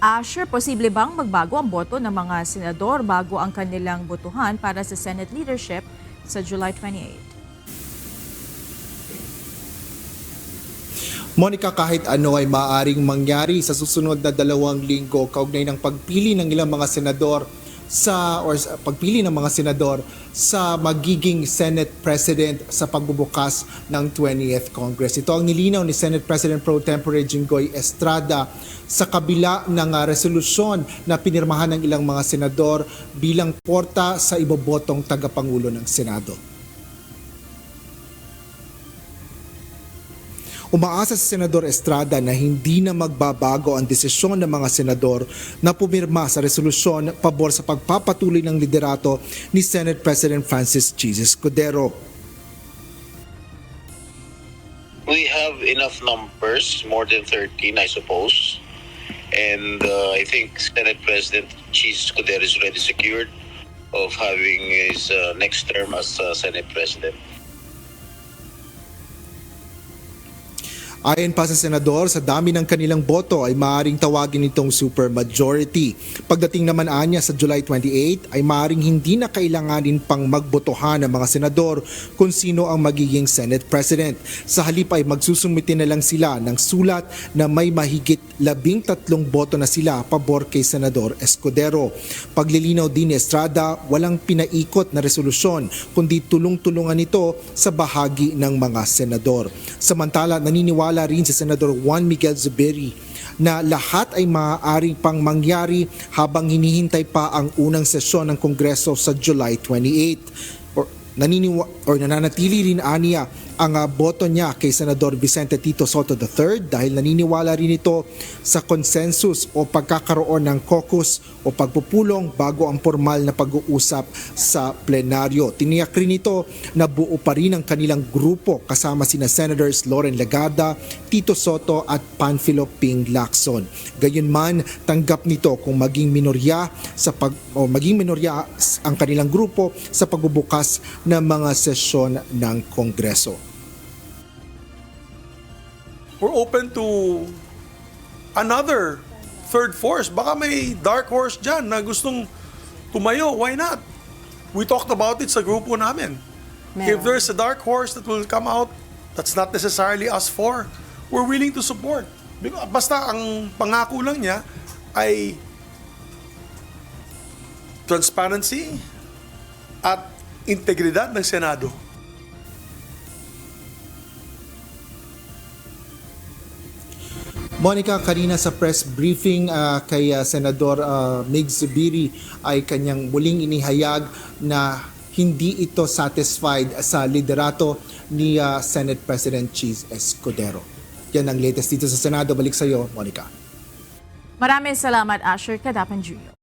Asher, posible bang magbago ang boto ng mga senador bago ang kanilang botohan para sa Senate leadership sa July 28? Monica, kahit ano ay maaring mangyari sa susunod na dalawang linggo kaugnay ng pagpili ng ilang mga senador sa or sa pagpili ng mga senador sa magiging Senate President sa pagbubukas ng 20th Congress. Ito ang nilinaw ni Senate President Pro Tempore Jinggoy Estrada sa kabila ng ah, resolusyon na pinirmahan ng ilang mga senador bilang porta sa ibobotong tagapangulo ng Senado. Umaasa si Senador Estrada na hindi na magbabago ang desisyon ng mga senador na pumirma sa resolusyon pabor sa pagpapatuloy ng liderato ni Senate President Francis Jesus Cordero. We have enough numbers, more than 13, I suppose. And uh, I think Senate President Cheese Scudero is already secured of having his uh, next term as uh, Senate President. Ayon pa sa senador, sa dami ng kanilang boto ay maaaring tawagin itong supermajority. Pagdating naman anya sa July 28 ay maaaring hindi na kailanganin pang magbotohan ng mga senador kung sino ang magiging Senate President. Sa halip ay magsusumiti na lang sila ng sulat na may mahigit labing tatlong boto na sila pabor kay Senador Escudero. Paglilinaw din ni Estrada, walang pinaikot na resolusyon kundi tulong-tulungan ito sa bahagi ng mga senador. Samantala, naniniwala rin si Senador Juan Miguel Zubiri na lahat ay maaari pang mangyari habang hinihintay pa ang unang sesyon ng Kongreso sa July 28. Or, naniniwa, or nananatili rin aniya ang ah, boto niya kay Senador Vicente Tito Soto III dahil naniniwala rin ito sa consensus o pagkakaroon ng caucus o pagpupulong bago ang formal na pag-uusap sa plenaryo. Tiniyak rin ito na buo pa rin ang kanilang grupo kasama sina Senators Loren Legada, Tito Soto at Panfilo Ping Lacson. Gayunman, tanggap nito kung maging minorya sa pag o maging minorya ang kanilang grupo sa pagbubukas ng mga sesyon ng Kongreso. We're open to another third force. Baka may dark horse dyan na gustong tumayo. Why not? We talked about it sa grupo namin. If Meron. there's a dark horse that will come out, that's not necessarily us four. We're willing to support. Basta ang pangako lang niya ay transparency at integridad ng Senado. Monica, kanina sa press briefing ah, kay ah, Senador uh, Mig Zubiri ay kanyang muling inihayag na hindi ito satisfied sa liderato ni ah, Senate President Cheese Escudero. Yan ang latest dito sa Senado. Balik sa iyo, Monica. Maraming salamat, Asher Kadapan Jr.